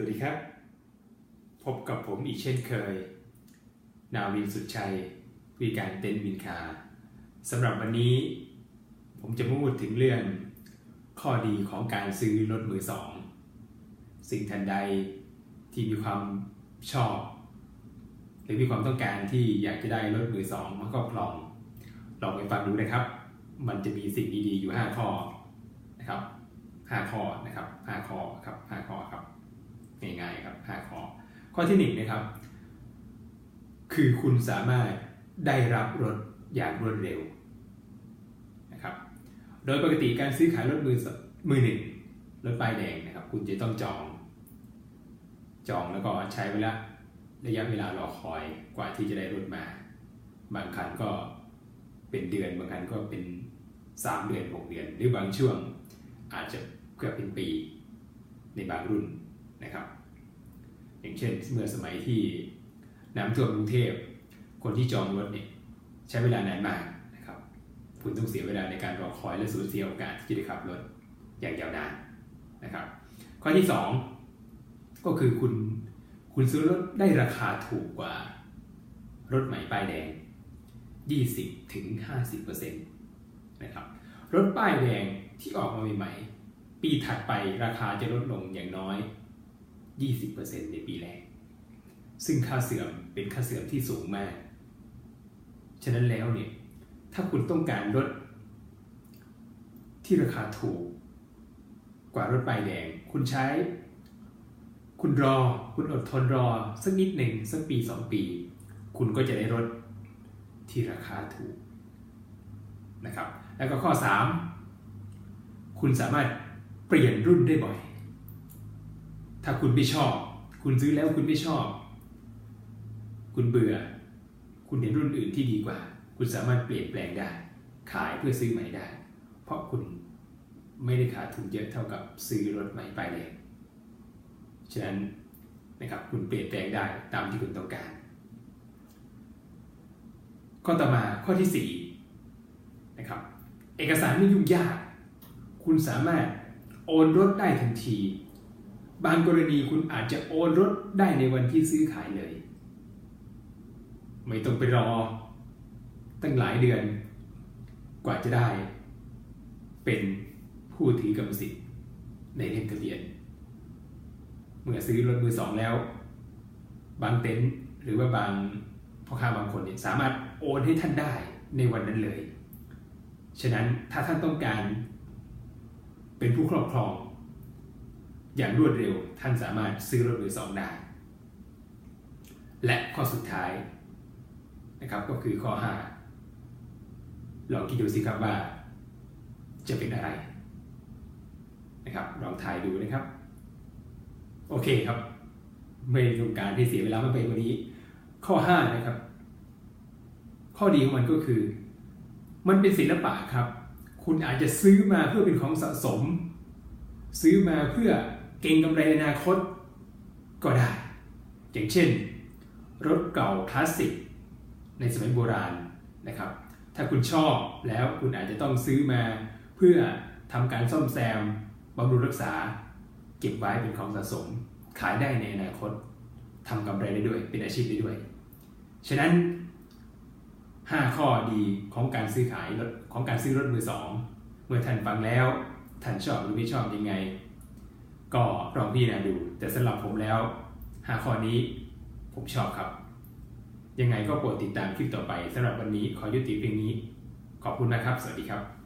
สวัสดีครับ พบกับผมอีกเช่นเคย นาวินสุดชัยวิการเต้นวินคาสำหรับวันนี้ ผมจะมาพูดถึงเรื่องข้อดีของการซื้อรถมือสอง สิ่งทันใดที่มีความชอบ หรือมีความต้องการที่อยากจะได้รถมือสองมาครอบครองลองไปฟังดูนะครับ มันจะมีสิ่งดีๆอยู่ 5 ข้อนะครับ5ข้อนะครับ5ข้อครับ5ข้อครับง่ายๆครับ 5 ข้อ ข้อที่ 1 นะครับ คือคุณสามารถได้รับรถอย่างรวดเร็วนะครับ โดยปกติการซื้อขายรถมือมือหนึ่งรถป้ายแดงนะครับ คุณจะต้องจอง จองแล้วก็ใช้เวลาระยะเวลารอคอยกว่าที่จะได้รถมา บางคันก็เป็นเดือนบางคันก็เป็น 3 เดือน 6 เดือน หรือบางช่วงอาจจะเกือบเป็นปีในบางรุ่นนะครับ อย่างเช่นเมื่อสมัยที่น้ำท่วมกรุงเทพ คนที่จองรถเนี่ยใช้เวลานานมากนะครับ คุณต้องเสียเวลาในการรอคอยและสูญเสียโอกาสที่จะขับรถอย่างยาวนานนะครับ ข้อที่ 2 ก็คือคุณคุณซื้อรถได้ราคาถูกกว่ารถใหม่ป้ายแดง 20ถึง50%นะครับรถป้ายแดงที่ออกมาใหม่ๆปีถัดไปราคาจะลดลงอย่างน้อย 20%ในปีแรก ซึ่งค่าเสื่อมเป็นค่าเสื่อมที่สูงมาก ฉะนั้นแล้วเนี่ยถ้าคุณต้องการรถที่ราคาถูกกว่ารถป้ายแดง คุณใช้ คุณรอ คุณอดทนรอ สักนิดหนึ่งสักปีสองปี คุณก็จะได้รถที่ราคาถูกนะครับ แล้วก็ข้อ 3 คุณสามารถเปลี่ยนรุ่นได้บ่อย ถ้าคุณไม่ชอบ คุณซื้อแล้วคุณไม่ชอบ คุณเบื่อ คุณเห็นรุ่นอื่นที่ดีกว่า คุณสามารถเปลี่ยนแปลงได้ ขายเพื่อซื้อใหม่ได้ เพราะคุณไม่ได้ขาดทุนเยอะเท่ากับซื้อรถใหม่ไป้ายฉะนั้นนะครับคุณเปลี่ยนแปลงได้ตามที่คุณต้องการ ข้อต่อมาข้อที่4นะครับเอกสารไม่ยุ่งยาก คุณสามารถโอนรถได้ทันที บางกรณีคุณอาจจะโอนรถได้ในวันที่ซื้อขายเลย ไม่ต้องไปรอ ตั้งหลายเดือนกว่าจะได้ เป็นผู้ถือกรรมสิทธิ์ในเล่มทะเบียน เมื่อซื้อรถมือสองแล้ว บางเต็นท์หรือว่าบางพ่อค้าบางคนเนี่ยสามารถโอนให้ท่านได้ในวันนั้นเลย ฉะนั้นถ้าท่านต้องการเป็นผู้ครอบครอง อย่างรวดเร็วท่านสามารถซื้อรถมือสองได้ และข้อสุดท้ายนะครับก็คือข้อ5ลองคิดดูสิครับว่า จะเป็นอะไรนะครับลองทายดูนะครับ โอเคครับ ไม่ต้องการที่เสียเวลามากไปกว่านี้ ข้อ5นะครับ ข้อดีของมันก็คือ มันเป็นศิลปะครับ คุณอาจจะซื้อมาเพื่อเป็นของสะสม ซื้อมาเพื่อ เก็งกำไรในอนาคตก็ได้ อย่างเช่น รถเก่าคลาสสิกในสมัยโบราณนะครับ ถ้าคุณชอบแล้วคุณอาจจะต้องซื้อมาเพื่อทำการซ่อมแซมบำรุงรักษา เก็บไว้เป็นของสะสม ขายได้ในอนาคตทำกำไรได้ด้วยเป็นอาชีพได้ด้วย ฉะนั้น 5 ข้อดีของการซื้อขายรถของการซื้อรถมือสองเมื่อท่านฟังแล้วท่านชอบหรือไม่ชอบยังไง ก็ลองพี่นะดู แต่สำหรับผมแล้วหาข้อนี้ผมชอบครับ ยังไงก็โปรดติดตามคลิปต่อไปสำหรับวันนี้ขอยุติเพียงนี้ ขอบคุณนะครับ สวัสดีครับ